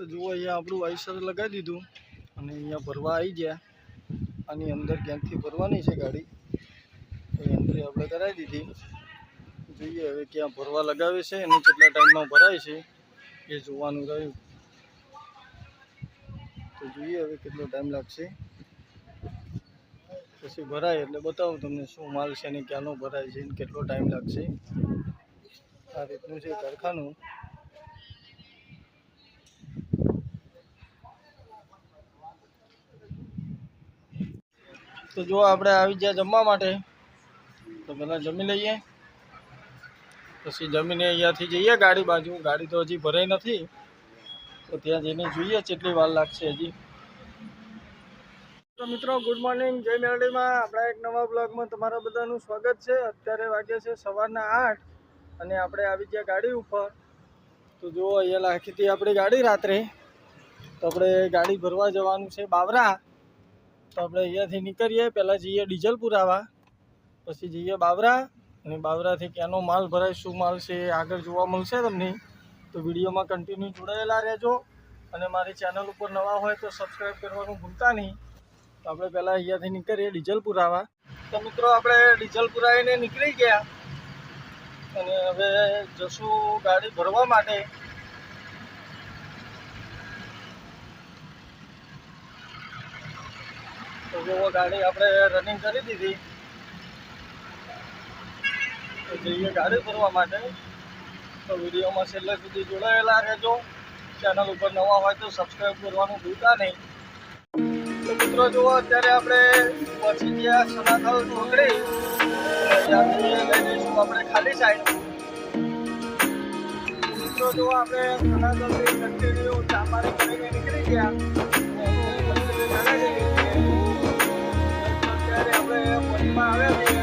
તો જુઓ, અહીંયા આપણું આઈસર લગાવી દીધું અને અહીંયા ભરવા આવી ગયા. આની અંદર ક્યાંકથી ભરવાની છે ગાડી? તો એન્ટ્રી આપણે કરાવી દીધી. જોઈએ હવે ક્યાં ભરવા લગાવે છે અને કેટલા ટાઈમમાં ભરાય છે, એ જોવાનું રહ્યું. તો જોઈએ હવે કેટલો ટાઈમ લાગશે. પછી ભરાય એટલે બતાવું તમને શું માલ છે અને ક્યાંનો ભરાય છે અને કેટલો ટાઈમ લાગશે. આ રીતનું છે કારખાનું. તો જો આપણે આવી ગયા જમવા માટે, તો પહેલાં જમી લઈએ. પછી જમીને અહીંયાથી જઈએ ગાડી બાજુ. ગાડી તો હજી ભરાઈ નથી, તો ત્યાં જઈને જોઈએ કેટલી વાર લાગશે હજી. તો મિત્રો ગુડ મોર્નિંગ જય મેરડીમાં. આપણા એક નવા બ્લોગમાં તમારા બધાનું સ્વાગત છે. અત્યારે વાગે છે સવારના આઠ અને આપણે આવી ગયા ગાડી ઉપર. તો જુઓ, અહીંયા લાખી હતી આપણી ગાડી રાત્રે. તો આપણે ગાડી ભરવા જવાનું છે બાવરા. તો આપણે અહીંયાથી નીકળીએ. પહેલાં જઈએ ડીઝલ પુરાવા પછી જઈએ બાવરા અને બાવરાથી ક્યાંનો માલ ભરાય, શું માલ છે આગળ જોવા મળશે તમને. તો વિડીયોમાં કન્ટિન્યુ જોડાયેલા રહેજો અને મારી ચેનલ ઉપર નવા હોય તો સબસ્ક્રાઈબ કરવાનું ભૂલતા નહીં. તો આપણે પહેલાં અહીંયાથી નીકળીએ ડીઝલ પુરાવા તો મિત્રો, આપણે ડીઝલ પુરાવીને નીકળી ગયા અને હવે જશું ગાડી ભરવા માટે. તો જુઓ ગાડી આપણે રનિંગ કરી દીધી. તો જઈએ ગાડી ફરવા માટે. તો વિડીયોમાં છેલ્લે સુધી જોડાયેલા રહેજો. ચેનલ ઉપર નવા હોય તો સબસ્ક્રાઈબ કરવાનું ભૂલતા નહીં. તો મિત્રો જુઓ, અત્યારે આપણે પછી ગયા સનાથલ ચોકડી ત્યાંથી લઈ આપણે ખાલી સાઈડ મિત્રો જુઓ, આપણે સનાથલથી કન્ટિન્યુ ચાપારી કરીને નીકળી ગયા. આપણે પરીમાં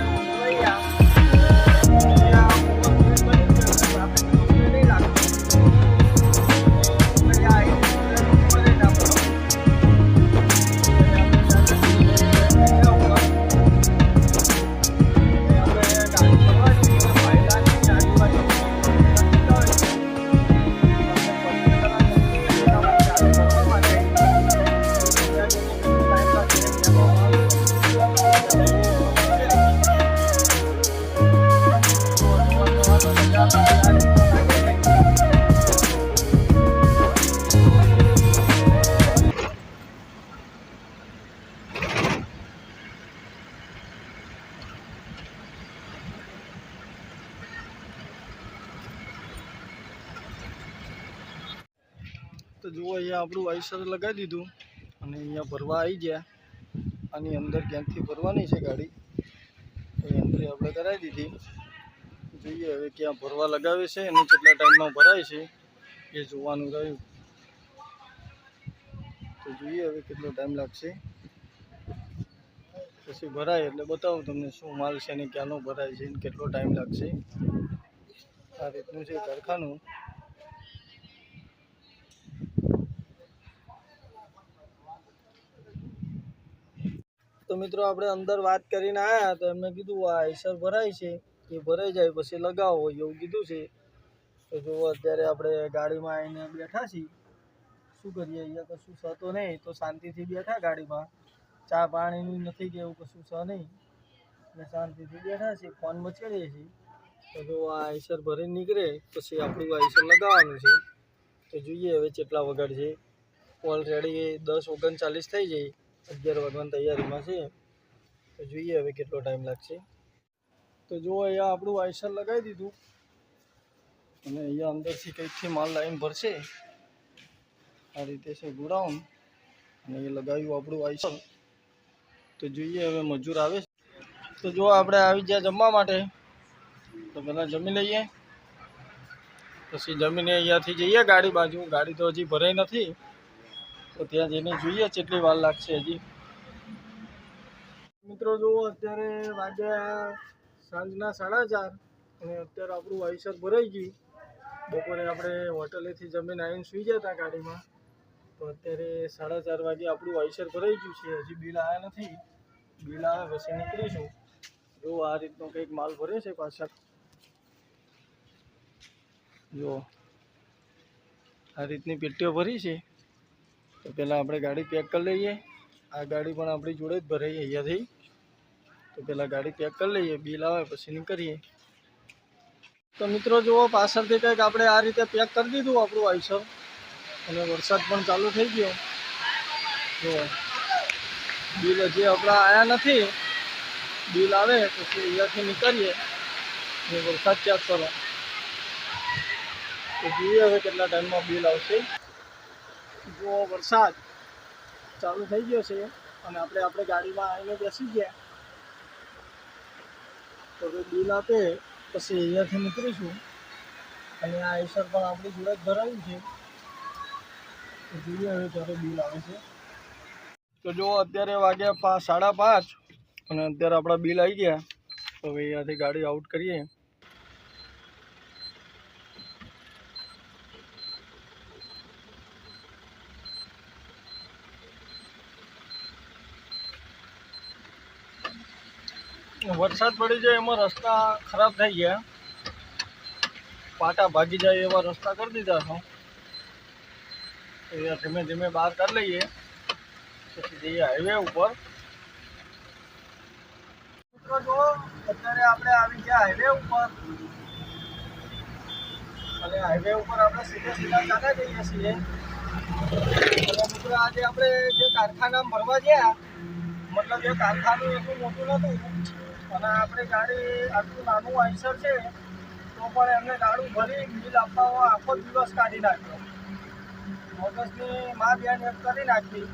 તો જુઓ, અહીંયા આપણું આઈસર લગાવી દીધું અને અહીંયા ભરવા આવી ગયા. આની અંદર ક્યાંકથી ભરવાની છે ગાડી, એ એન્ટ્રી આપણે કરાવી દીધી. જોઈએ હવે ક્યાં ભરવા લગાવે છે અને કેટલા ટાઈમમાં ભરાય છે, એ જોવાનું રહ્યું. તો જોઈએ હવે કેટલો ટાઈમ લાગશે. પછી ભરાય એટલે બતાવું તમને શું માલ છે અને ક્યાંનો ભરાય છે અને કેટલો ટાઈમ લાગશે. આ રીતનું છે કારખાનું. તો મિત્રો આપણે અંદર વાત કરીને આવ્યા તો એમને કીધું, આ આઈસર ભરાય છે. એ ભરાઈ જાય, પછી લગાવો, એવું કીધું છે. તો જો અત્યારે આપણે ગાડીમાં આવીને બેઠા છીએ. શું કરીએ? અહીંયા કશું સતો નહીં, તો શાંતિથી બેઠા ગાડીમાં. ચા પાણીનું નથી કે એવું કશું સ નહીં. એટલે શાંતિથી બેઠા છીએ, ફોન મચેડીએ છીએ. તો જો આ આઈસર ભરીને નીકળે, પછી આપણું આઈસર લગાવવાનું છે. તો જોઈએ હવે કેટલા વગર છે. ઓલરેડી દસ ઓગણચાલીસ થઈ જાય. અગિયાર વાગવાની તૈયારીમાં છે. તો જોઈએ હવે કેટલો ટાઈમ લાગશે. તો જુઓ અહીંયા આપણું આઈસર લગાવી દીધું. અને અહીંયા અંદરથી કંઈકથી માલ લાઈન ભરશે. આ રીતે છે ગોડાઉન. અને એ લગાવ્યું આપણું આઈસર. તો જોઈએ હવે મજૂર આવે તો જો આપણે આવી ગયા જમવા માટે. તો પહેલાં જમી લઈએ. પછી જમીને અહીંયાથી જઈએ ગાડી બાજુ. ગાડી તો હજી ભરાઈ નથી. તો ત્યાં જઈને જોઈએ કેટલી વાર લાગશે હજી. મિત્રો, જુઓ, અત્યારે વાગ્યા સાંજના સાડા ચાર અને અત્યારે આપણું આઈસર ભરાઈ ગયું. બપોરે આપણે હોટલેથી જમીન આવીને સૂઈ ગયા હતા ગાડીમાં. તો અત્યારે સાડા ચાર વાગે આપણું વાઇસર ભરાઈ ગયું છે. હજી બિલ આવ્યા નથી. બિલ આવે પછી નીકળીશું. જો આ રીતનો કંઈક માલ ભરે છે પાછળ. જો આ રીતની પેટીઓ ભરી છે. તો પહેલાં આપણે ગાડી પેક કરી લઈએ. આ ગાડી પણ આપણી જોડે જ ભરાઈ અહીંયાથી. તો પહેલાં ગાડી પેક કરી લઈએ બિલ આવે પછી નીકળીએ. તો મિત્રો જુઓ, પાછળથી કંઈક આપણે આ રીતે પેક કરી દીધું આપણું આઈસર અને વરસાદ પણ ચાલુ થઈ ગયો. જુઓ. બિલ હજી આપણા આવ્યા નથી. બિલ આવે પછી અહીંયાથી નીકળીએ. અને વરસાદ ચેક કરો તો જોઈએ હવે કેટલા ટાઈમમાં બિલ આવશે. જો વરસાદ ચાલુ થઈ ગયો છે અને આપણે આપણે ગાડીમાં આવીને બેસી ગયા, તો બિલ આપે, પછી અહીંયાથી નીકળીશું. અને આ આઈસર પણ આપણી જોડે જ ભરાયું છે. જોઈએ હવે ત્યારે બિલ આવે છે. તો જો અત્યારે વાગ્યા પાંચ સાડા પાંચ અને અત્યારે આપણા બિલ આવી ગયા, તો અહીંયાથી ગાડી આઉટ કરીએ. વરસાદ પડી જાય એમાં રસ્તા ખરાબ થઈ ગયા. પાટા ભાગી જાય એવા રસ્તા કરી દીધા છો. એ ધીમે ધીમે બહાર કરી લઈએ. પછી જઈએ હાઈવે ઉપર. મિત્રો જો અત્યારે આપણે આવી ગયા હાઈવે ઉપર. અને હાઈવે ઉપર આપણે સીધે સીધા ચાલે જઈએ છીએ. અને મિત્રો આજે આપણે જે કારખાના ભરવા ગયા, મતલબ જે કારખાનું એટલું મોટું નહોતું. અને આપણી ગાડી આટલું નાનું આઈસર છે, તો પણ એમને ગાડું ભરી બિલ આપવામાં આખો દિવસ કાઢી નાખ્યો. ઓગસ્ટની મા બેન એમ કરી નાખી,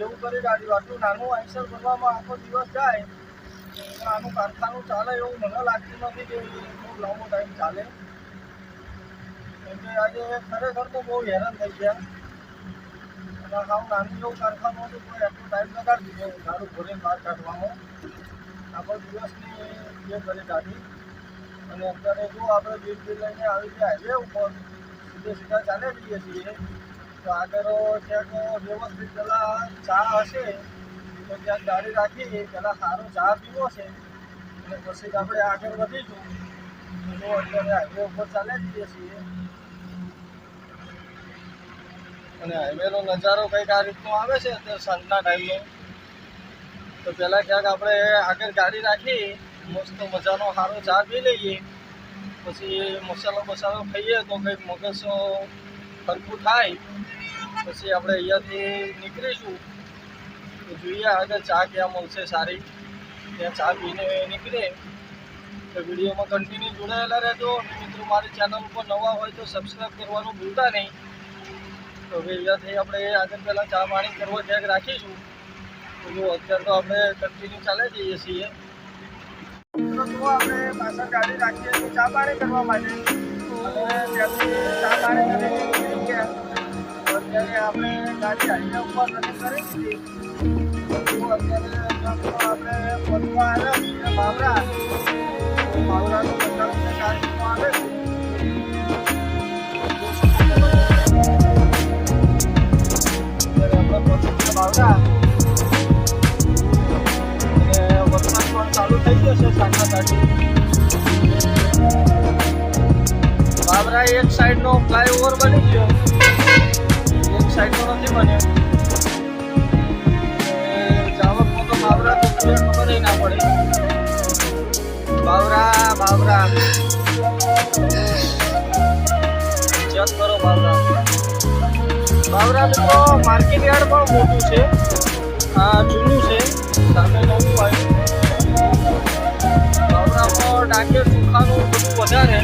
એવું કરી ગાડી, આટલું નાનું આઈસર ભરવામાં આખો દિવસ જાય આનું કારખાનું ચાલે એવું મને લાગતું નથી કે બહુ લાંબો ટાઈમ ચાલે. એટલે આજે ખરેખર તો બહુ હેરાન થઈ ગયા. અને આવું નાનું એવું કારખાનું હતું કોઈ એટલો ટાઈમ લગાડી દીધો, ગાડું ભરીને બહાર કાઢવામાં. આખો દિવસની જે કરી કાઢી. અને અત્યારે જો આપણે બિલ બિલ લઈને આવી ગયા હાઈવે ઉપર સીધે સીધા ચાલે જઈએ છીએ. તો આગળ ક્યાંક વ્યવસ્થિત પહેલાં ચા હશે તો ત્યાં ગાડી રાખી પહેલાં સારો ચા પીવો છે. અને પછી આપણે આગળ વધીશું. જો અત્યારે હાઈવે ઉપર ચાલે જઈએ છીએ. અને હાઈવેનો નજારો કંઈક આ રીતનો આવે છે અત્યારે સાંજના ટાઈમનો તો પહેલાં ક્યાંક આપણે આગળ ગાડી રાખી, મસ્ત મજાનો સારો ચા પી લઈએ. પછી મસાલો મસાલો ખાઈએ તો કંઈક મગજ હરખું થાય. પછી આપણે અહીંયાથી નીકળીશું. તો જોઈએ આગળ ચા ક્યાં મળશે સારી. ત્યાં ચા પીને નીકળે. તો વિડીયોમાં કન્ટિન્યુ જોડાયેલા રહેજો. મિત્રો, મારી ચેનલ ઉપર નવા હોય તો સબસ્ક્રાઈબ કરવાનું ભૂલતા નહીં. તો હવે અહીંયાથી આપણે આગળ પહેલાં ચા પાણી કરવા ક્યાંક રાખીશું. અત્યારે તો આપણે આપણે પાછળ ગાડી રાખીએ છીએ ચા પાણી કરવા માટે? ચા પાણી તો અત્યારે આપણે ગાડી ઉપર નથી કરી અત્યારે આપણે પદમાં આવ્યા બાબરા બાબરા એક સાઈડનો ફ્લાયઓવર બની ગયો. એક સાઈડનો નથી બન્યો. જાવકમાં તો બાબરા તો ખબર ના પડી. બાબરા બાબરા. જત કરો બાબરા. બાબરા મિત્રો માર્કેટ યાર્ડ પણ મોટું છે. આ જૂનું છે. સામે નવું આવ્યું. બાબરામાં ડાંગર ચોખાનું બધું વધારે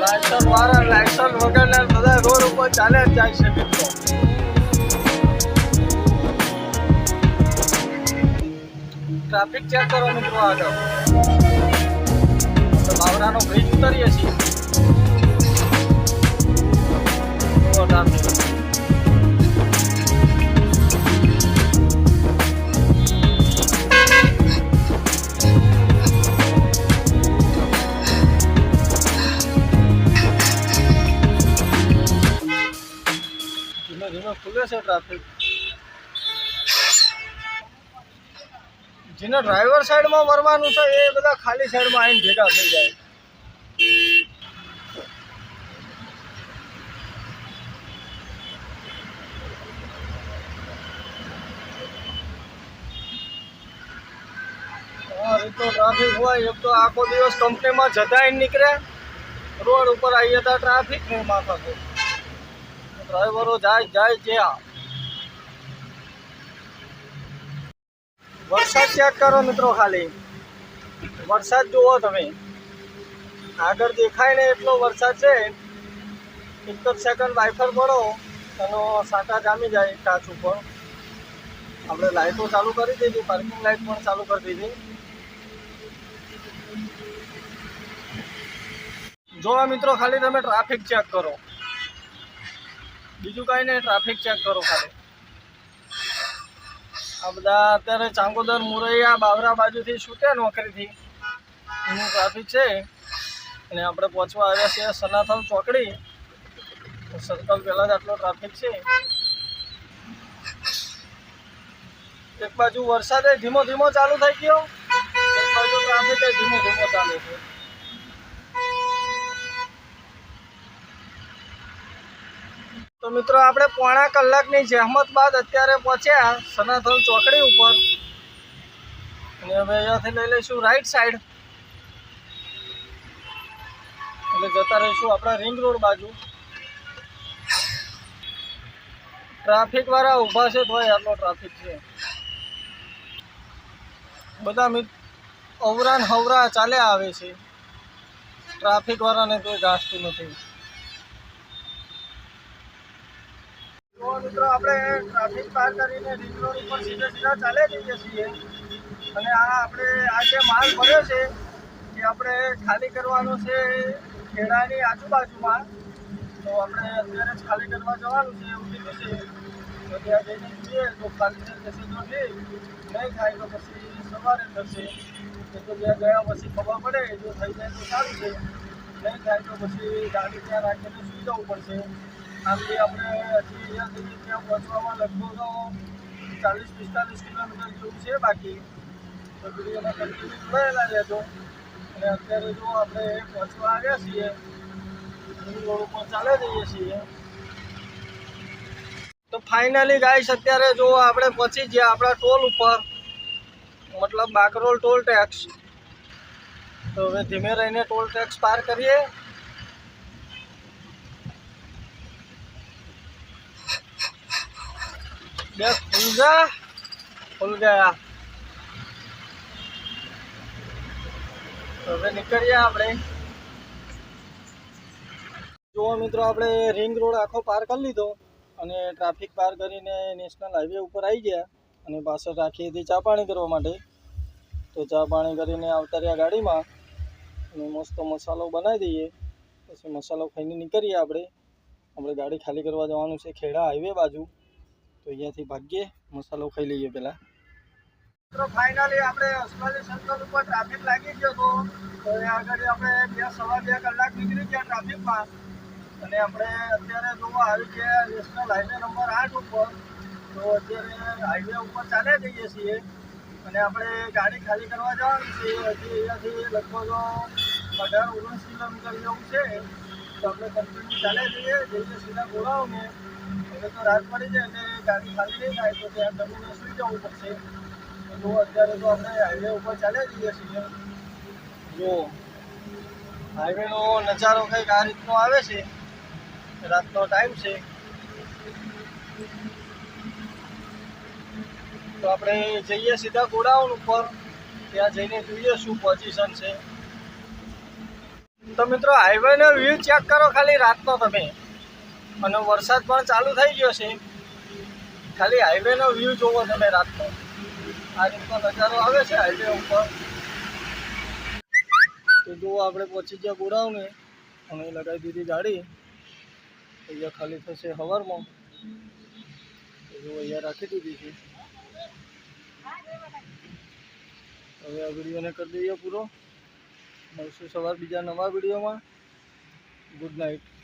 લાયસન્સ વાળા લાયસન્સ વગરના બધા રોડ ઉપર ચાલે જ જાય છે ટ્રાફિક ચેક કરો મિત્રો આગળ. બાવરાનો બ્રિજ ઉતરીએ છીએ. ખુલે છે ટ્રાફિક જેના ડ્રાઈવર સાઈડમાં વરવાનું છે, એ બધા ખાલી સાઈડમાં આવીને ભેગા થઈ જાય. આ તો ટ્રાફિક હોય, એક તો આખો દિવસ કંપનીમાં જતાય નીકળે. રોડ ઉપર આવીએ તો ટ્રાફિક નહીં માથા ડ્રાઈવરો જાય જાય જ્યાં. વરસાદ ચેક કરો મિત્રો ખાલી. વરસાદ જુઓ તમે. આગળ દેખાય ને એટલો વરસાદ છે. એક સેકન્ડ વાઇફર પડો, એનો સાટા જામી જાય કાચ ઉપર. આપણે લાઇટો ચાલુ કરી દીધી પાર્કિંગ લાઇટ પણ ચાલુ કરી દીધી. જો આ મિત્રો ખાલી તમે ટ્રાફિક ચેક કરો. બીજું કાંઈ નહીં ટ્રાફિક ચેક કરો ખાલી. આ બધા અત્યારે ચાંગોદર, મુરૈયા, બાવરા બાજુથી છૂટે નોકરીથી? એનું ટ્રાફિક છે. અને આપણે પહોંચવા આવ્યા છીએ સનાથલ ચોકડી. સર્કલ પહેલાં જ આટલો ટ્રાફિક છે. એક બાજુ વરસાદે ધીમો ધીમો ચાલુ થઈ ગયો. એક બાજુ ટ્રાફિક ધીમો ધીમો ચાલુ છે. તો મિત્રો, આપણે પોણા કલાકની જહેમત બાદ અત્યારે પહોંચ્યા સનાથલ ચોકડી ઉપર. અને હવે અહીંયાથી લઈ લઈશું રાઈટ સાઈડ એટલે જતા રહીશું આપણા રિંગ રોડ બાજુ. ટ્રાફિક વાળા ઊભા છે ભાઈ આટલો ટ્રાફિક છે. બધા અવરાન હવરા ચાલ્યા આવે છે. ટ્રાફિક વાળાને કોઈ ગાસતું નથી. તો મિત્રો આપણે ટ્રાફિક પાર કરીને રિંગ રોડ સીધા સીધા ચાલે જઈએ છીએ? અને આ આપણે, આ જે માલ છે, એ આપણે ખાલી કરવાનો છે ખેડાની આજુબાજુમાં. તો આપણે અત્યારે ખાલી કરવા જવાનું છે, એવું કીધું તો ત્યાં જઈને જોઈએ તો ખાલી જશે તો નહીં થાય તો પછી સવારે થશે. તો ત્યાં ગયા પછી ખબર પડે, જો થઈ જાય તો સારું છે. નહીં થાય તો પછી ગાડી ત્યાં રાખીને સુઈ જવું પડશે. આમ આપણે હજી અહીંયાથી ત્યાં પહોંચવામાં લગભગ ચાલીસ પિસ્તાલીસ કિલોમીટર જેવું છે બાકી. તો વિડીયોમાં કન્ટિન્યુ અને અત્યારે જો આપણે પહોંચવા આવ્યા છીએ રોડ ઉપર ચાલે જઈએ છીએ. તો ફાઇનલી ગાઈસ અત્યારે જો આપણે પહોંચી ગયા આપણા ટોલ ઉપર, મતલબ બાકરોલ ટોલ ટેક્સ. તો હવે ધીમે રહીને ટોલ ટેક્સ પાર કરીએ. જા ખુલ ગયા હવે નીકળીએ આપણે. જુઓ મિત્રો, આપણે રિંગ રોડ આખો પાર કરી લીધો અને ટ્રાફિક પાર કરીને નેશનલ હાઈવે ઉપર આવી ગયા અને પાછળ રાખી હતી ચા પાણી કરવા માટે. તો ચા પાણી કરીને આવતા રહ્યા ગાડીમાં અને મસ્ત મસાલો બનાવી દઈએ. પછી મસાલો ખાઈને નીકળીએ આપણે. આપણે ગાડી ખાલી કરવા જવાનું છે ખેડા હાઈવે બાજુ. તો અહીંયાથી ભાગીએ, મસાલો ખાઈ લઈએ પહેલાં. ફાઇનલી આપણે અસમાલી સર્કલ ઉપર ટ્રાફિક લાગી ગયો તો એ આગળ આપણે બે સવા બે કલાક નીકળી ગયા ટ્રાફિકમાં અને આપણે અત્યારે જોવા આવી ગયા નેશનલ હાઈવે નંબર આઠ ઉપર, તો અત્યારે હાઈવે ઉપર ચાલે જઈએ છીએ. અને આપણે ગાડી ખાલી કરવા જવાની છે. હજી અહીંયાથી લગભગ અઢાર, ઓગણીસ કિલોમીટર જેવું છે. તો આપણે કન્ટિન્યુ ચાલે જઈએ જઈએ સીધા ગોળાઓને રાત પડી જાય ગાડી ખાલી નહીં તો ત્યાં જમીને પડશે. તો અત્યારે તો આપણે હાઈવે ઉપર ચાલે જઈએ છીએ. જો હાઈવેનો નજારો કંઈક આ રીતનો આવે છે. રાતનો ટાઈમ છે. તો આપણે જઈએ સીધા ગોડાઉન ઉપર. ત્યાં જઈને જોઈએ શું પોઝિશન છે. તો મિત્રો હાઈવેનો વ્યૂ ચેક કરો ખાલી રાતનો તમે. અને વરસાદ પણ ચાલુ થઈ ગયો છે. ખાલી હાઈવેનો વ્યૂ જોવો તમે રાતનો. આ રીતનો નજારો આવે છે હાઈવે ઉપર. તો જુઓ આપણે પહોંચી ગયા ગોડાઉને. અમે લગાવી દીધી ગાડી. અહીંયા ખાલી થશે હવારમાં. જુઓ અહીંયા રાખી દીધી છે. હવે આ વિડીયોને કરી દઈએ પૂરો. મળશું સવાર બીજા નવા વિડીયોમાં. Good night